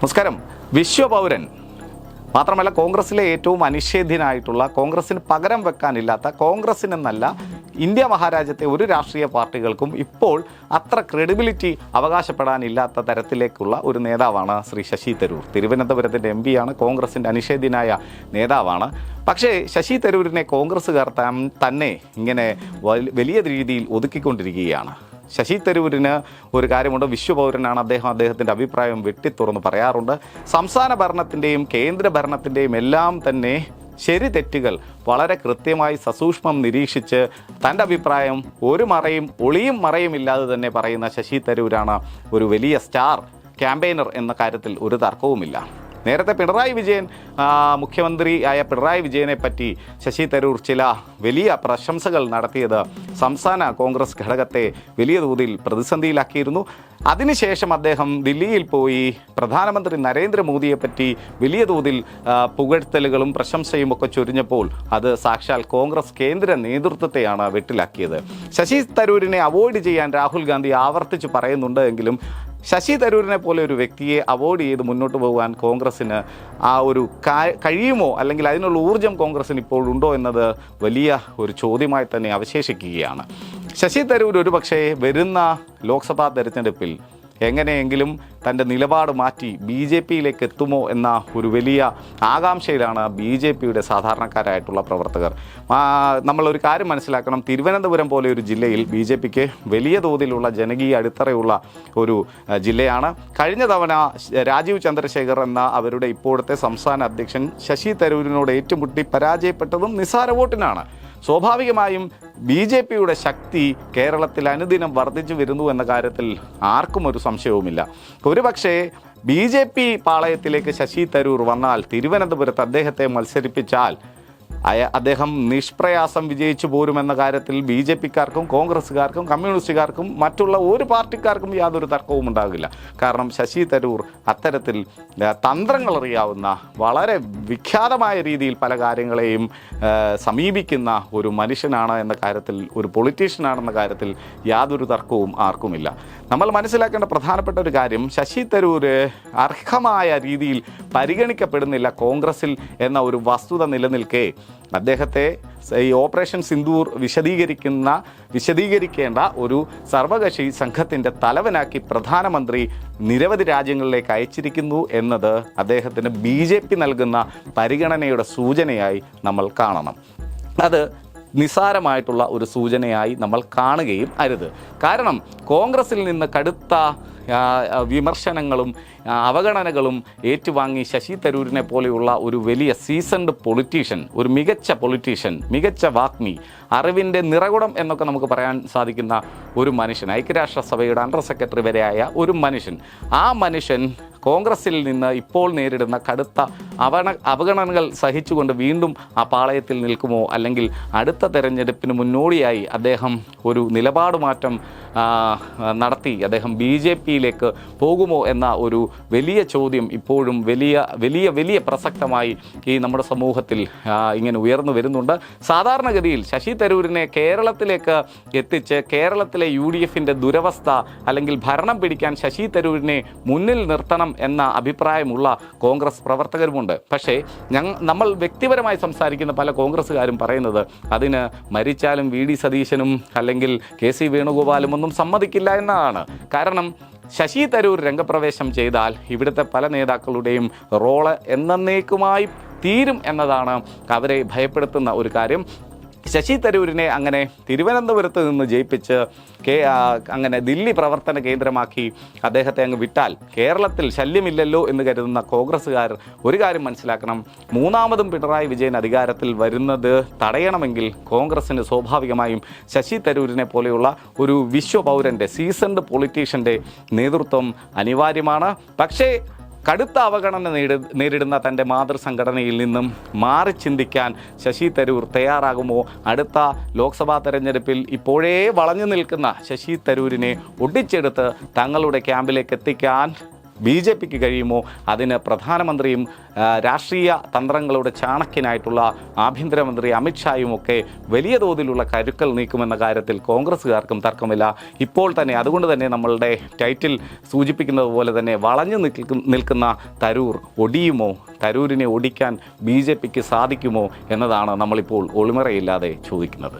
നമസ്കാരം. വിശ്വപൗരൻ. മാത്രമല്ല കോൺഗ്രസ്സിലെ ഏറ്റവും അനിഷേധ്യനായിട്ടുള്ള കോൺഗ്രസ്സിന് പകരം വെക്കാനില്ലാത്ത കോൺഗ്രസിനെന്നല്ല ഇന്ത്യ മഹാരാജ്യത്തെ ഒരു രാഷ്ട്രീയ പാർട്ടികൾക്കും ഇപ്പോൾ അത്ര ക്രെഡിബിലിറ്റി അവകാശപ്പെടാനില്ലാത്ത തരത്തിലേക്കുള്ള ഒരു നേതാവാണ് ശ്രീ ശശി തരൂർ. തിരുവനന്തപുരത്തിന്റെ എം പിയാണ് കോൺഗ്രസിന്റെ അനിഷേധ്യനായ നേതാവാണ്. പക്ഷേ ശശി തരൂരിനെ കോൺഗ്രസ്സുകാർ തന്നെ ഇങ്ങനെ വലിയ രീതിയിൽ ഒതുക്കിക്കൊണ്ടിരിക്കുകയാണ്. ശശി തരൂരിന് ഒരു കാര്യമുണ്ട്. വിശ്വപൗരനാണ് അദ്ദേഹം. അദ്ദേഹത്തിന്റെ അഭിപ്രായം വെട്ടിത്തുറന്ന് പറയാറുണ്ട്. സംസ്ഥാന ഭരണത്തിന്റെയും കേന്ദ്ര ഭരണത്തിന്റെയും എല്ലാം തന്നെ ശരി തെറ്റുകൾ വളരെ കൃത്യമായി സസൂക്ഷ്മം നിരീക്ഷിച്ച് തന്റെ അഭിപ്രായം ഒരു മറയും ഒളിയും മറയും ഇല്ലാതെ തന്നെ പറയുന്ന ശശി തരൂരാണ് ഒരു വലിയ സ്റ്റാർ ക്യാമ്പയിനർ എന്ന കാര്യത്തിൽ ഒരു തർക്കവുമില്ല. നേരത്തെ പിണറായി വിജയൻ മുഖ്യമന്ത്രി ആയ പിണറായി വിജയനെ പറ്റി ശശി തരൂർ ചില വലിയ പ്രശംസകൾ നടത്തിയത് സംസ്ഥാന കോൺഗ്രസ് ഘടകത്തെ വലിയ തോതിൽ പ്രതിസന്ധിയിലാക്കിയിരുന്നു. അതിനുശേഷം അദ്ദേഹം ദില്ലിയിൽ പോയി പ്രധാനമന്ത്രി നരേന്ദ്രമോദിയെ പറ്റി വലിയ തോതിൽ പുകഴ്ത്തലുകളും പ്രശംസയും ഒക്കെ ചൊരിഞ്ഞപ്പോൾ അത് സാക്ഷാൽ കോൺഗ്രസ് കേന്ദ്ര നേതൃത്വത്തെയാണ് വെട്ടിലാക്കിയത്. ശശി തരൂരിനെ അവോയ്ഡ് ചെയ്യാൻ രാഹുൽ ഗാന്ധി ആവർത്തിച്ച് പറയുന്നുണ്ട് എങ്കിലും ശശി തരൂരിനെ പോലെ ഒരു വ്യക്തിയെ അവോയ്ഡ് ചെയ്ത് മുന്നോട്ട് പോകാൻ കോൺഗ്രസ്സിന് ആ ഒരു കഴിയുമോ? അല്ലെങ്കിൽ അതിനുള്ള ഊർജം കോൺഗ്രസ്സിന് ഇപ്പോഴുണ്ടോ എന്നത് വലിയ ഒരു ചോദ്യമായി തന്നെ അവശേഷിക്കുകയാണ്. ശശി തരൂർ ഒരു പക്ഷേ വരുന്ന ലോക്സഭാ തെരഞ്ഞെടുപ്പിൽ എങ്ങനെയെങ്കിലും തന്റെ നിലപാട് മാറ്റി ബി ജെ പിയിലേക്ക് എത്തുമോ എന്ന ഒരു വലിയ ആകാംക്ഷയിലാണ് ബി ജെ പിയുടെ സാധാരണക്കാരായിട്ടുള്ള പ്രവർത്തകർ. നമ്മളൊരു കാര്യം മനസ്സിലാക്കണം. തിരുവനന്തപുരം പോലെ ഒരു ജില്ലയിൽ ബി ജെ പിക്ക് വലിയ തോതിലുള്ള ജനകീയ അടിത്തറയുള്ള ഒരു ജില്ലയാണ്. കഴിഞ്ഞ തവണ രാജീവ് ചന്ദ്രശേഖർ എന്ന അവരുടെ ഇപ്പോഴത്തെ സംസ്ഥാന അധ്യക്ഷൻ ശശി തരൂരിനോട് ഏറ്റുമുട്ടി പരാജയപ്പെട്ടതും നിസ്സാര വോട്ടിനാണ്. സ്വാഭാവികമായും ബി ജെ പിയുടെ ശക്തി കേരളത്തിൽ അനുദിനം വർദ്ധിച്ചു വരുന്നു എന്ന കാര്യത്തിൽ ആർക്കും ഒരു സംശയവുമില്ല. ഒരുപക്ഷേ ബി ജെ പി പാളയത്തിലേക്ക് ശശി തരൂർ വന്നാൽ തിരുവനന്തപുരത്ത് അദ്ദേഹത്തെ മത്സരിപ്പിച്ചാൽ അയ അദ്ദേഹം നിഷ്പ്രയാസം വിജയിച്ചു പോരുമെന്ന കാര്യത്തിൽ ബി ജെ പിക്കാർക്കും കോൺഗ്രസ്സുകാർക്കും കമ്മ്യൂണിസ്റ്റുകാർക്കും മറ്റുള്ള ഒരു പാർട്ടിക്കാർക്കും യാതൊരു തർക്കവും ഉണ്ടാകില്ല. കാരണം ശശി തരൂർ അത്തരത്തിൽ തന്ത്രങ്ങളറിയാവുന്ന വളരെ വിഖ്യാതമായ രീതിയിൽ പല കാര്യങ്ങളെയും സമീപിക്കുന്ന ഒരു മനുഷ്യനാണ് എന്ന കാര്യത്തിൽ ഒരു പൊളിറ്റീഷ്യനാണെന്ന കാര്യത്തിൽ യാതൊരു തർക്കവും ആർക്കുമില്ല. നമ്മൾ മനസ്സിലാക്കേണ്ട പ്രധാനപ്പെട്ട ഒരു കാര്യം ശശി തരൂർ അർഹമായ രീതിയിൽ പരിഗണിക്കപ്പെടുന്നില്ല കോൺഗ്രസ്സിൽ എന്ന ഒരു വസ്തുത നിലനിൽക്കെ. അദ്ദേഹത്തെ ഈ ഓപ്പറേഷൻ സിന്ദൂർ വിശദീകരിക്കുന്ന വിശദീകരിക്കേണ്ട ഒരു സർവകക്ഷി സംഘത്തിന്റെ തലവനാക്കി പ്രധാനമന്ത്രി നിരവധി രാജ്യങ്ങളിലേക്ക് അയച്ചിരിക്കുന്നു എന്നത് അദ്ദേഹത്തിന് ബി ജെ പി നൽകുന്ന പരിഗണനയുടെ സൂചനയായി നമ്മൾ കാണണം. അത് നിസാരമായിട്ടുള്ള ഒരു സൂചനയായി നമ്മൾ കാണുകയും അരുത്. കാരണം കോൺഗ്രസിൽ നിന്ന് കടുത്ത വിമർശനങ്ങളും അവഗണനകളും ഏറ്റുവാങ്ങി ശശി തരൂരിനെ പോലെയുള്ള ഒരു വലിയ സീസൺഡ് പൊളിറ്റീഷ്യൻ ഒരു മികച്ച പൊളിറ്റീഷ്യൻ മികച്ച വാഗ്മി അറിവിന്റെ നിറകുടം എന്നൊക്കെ നമുക്ക് പറയാൻ സാധിക്കുന്ന ഒരു മനുഷ്യൻ ഐക്യരാഷ്ട്രസഭയുടെ അണ്ടർ സെക്രട്ടറി വരെയായ ഒരു മനുഷ്യൻ. ആ മനുഷ്യൻ കോൺഗ്രസിൽ നിന്ന് ഇപ്പോൾ നേരിടുന്ന കടുത്ത അവഗണ അവഗണനകൾ സഹിച്ചുകൊണ്ട് വീണ്ടും ആ പാളയത്തിൽ നിൽക്കുമോ? അല്ലെങ്കിൽ അടുത്ത തെരഞ്ഞെടുപ്പിന് മുന്നോടിയായി അദ്ദേഹം ഒരു നിലപാട് മാറ്റം നടത്തി അദ്ദേഹം ബി ജെ പിയിലേക്ക് പോകുമോ എന്ന ഒരു വലിയ ചോദ്യം ഇപ്പോഴും വലിയ വലിയ വലിയ പ്രസക്തമായി ഈ നമ്മുടെ സമൂഹത്തിൽ ഇങ്ങനെ ഉയർന്നു വരുന്നുണ്ട്. സാധാരണഗതിയിൽ ശശി തരൂരിനെ കേരളത്തിലേക്ക് എത്തിച്ച് കേരളത്തിലെ യു ഡി എഫിന്റെ ദുരവസ്ഥ അല്ലെങ്കിൽ ഭരണം പിടിക്കാൻ ശശി തരൂരിനെ മുന്നിൽ നിർത്തണം എന്ന അഭിപ്രായമുള്ള കോൺഗ്രസ് പ്രവർത്തകരുമുണ്ട്. പക്ഷേ ഞങ്ങൾ നമ്മൾ വ്യക്തിപരമായി സംസാരിക്കുന്ന പല കോൺഗ്രസ്സുകാരും പറയുന്നത് അതിന് മരിച്ചാലും വി ഡി സതീശനും അല്ലെങ്കിൽ കെ സി വേണുഗോപാലും ഒന്നും സമ്മതിക്കില്ല എന്നതാണ് കാരണം ശശി തരൂർ രംഗപ്രവേശം ചെയ്താൽ ഇവിടുത്തെ പല നേതാക്കളുടെയും റോൾ എന്നേക്കുമായി തീരും എന്നതാണ് അവരെ ഭയപ്പെടുത്തുന്ന ഒരു കാര്യം. ശശി തരൂരിനെ അങ്ങനെ തിരുവനന്തപുരത്ത് നിന്ന് ജയിപ്പിച്ച് കേ അങ്ങനെ ദില്ലി പ്രവർത്തന കേന്ദ്രമാക്കി അദ്ദേഹത്തെ അങ്ങ് വിട്ടാൽ കേരളത്തിൽ ശല്യമില്ലല്ലോ എന്ന് കരുതുന്ന കോൺഗ്രസ്സുകാർ ഒരു കാര്യം മനസ്സിലാക്കണം. മൂന്നാമതും പിണറായി വിജയൻ അധികാരത്തിൽ വരുന്നത് തടയണമെങ്കിൽ കോൺഗ്രസിന് സ്വാഭാവികമായും ശശി തരൂരിനെ പോലെയുള്ള ഒരു വിശ്വപൗരന്റെ സീസൺഡ് പൊളിറ്റീഷ്യന്റെ നേതൃത്വം അനിവാര്യമാണ്. പക്ഷേ കടുത്ത അവഗണന നേരി നേരിടുന്ന തന്റെ മാതൃസംഘടനയിൽ നിന്നും മാറി ചിന്തിക്കാൻ ശശി തരൂർ തയ്യാറാകുമോ? അടുത്ത ലോക്സഭാ തെരഞ്ഞെടുപ്പിൽ ഇപ്പോഴേ വളഞ്ഞു നിൽക്കുന്ന ശശി തരൂരിനെ ഒടിച്ചെടുത്ത് തങ്ങളുടെ ക്യാമ്പിലേക്ക് എത്തിക്കാൻ ബി ജെ പിക്ക് കഴിയുമോ? അതിന് പ്രധാനമന്ത്രിയും രാഷ്ട്രീയ തന്ത്രങ്ങളുടെ ചാണക്യനായിട്ടുള്ള ആഭ്യന്തരമന്ത്രി അമിത്ഷായും ഒക്കെ വലിയ തോതിലുള്ള കരുക്കൾ നീക്കുമെന്ന കാര്യത്തിൽ കോൺഗ്രസ്സുകാർക്കും തർക്കമില്ല. ഇപ്പോൾ തന്നെ അതുകൊണ്ട് തന്നെ നമ്മളുടെ ടൈറ്റിൽ സൂചിപ്പിക്കുന്നത് പോലെ തന്നെ വളഞ്ഞു നിൽക്കുന്ന തരൂർ ഒടിയുമോ? തരൂരിനെ ഒടിക്കാൻ ബി ജെ പിക്ക് സാധിക്കുമോ? എന്നതാണ് നമ്മളിപ്പോൾ ഒളിമറയില്ലാതെ ചോദിക്കുന്നത്.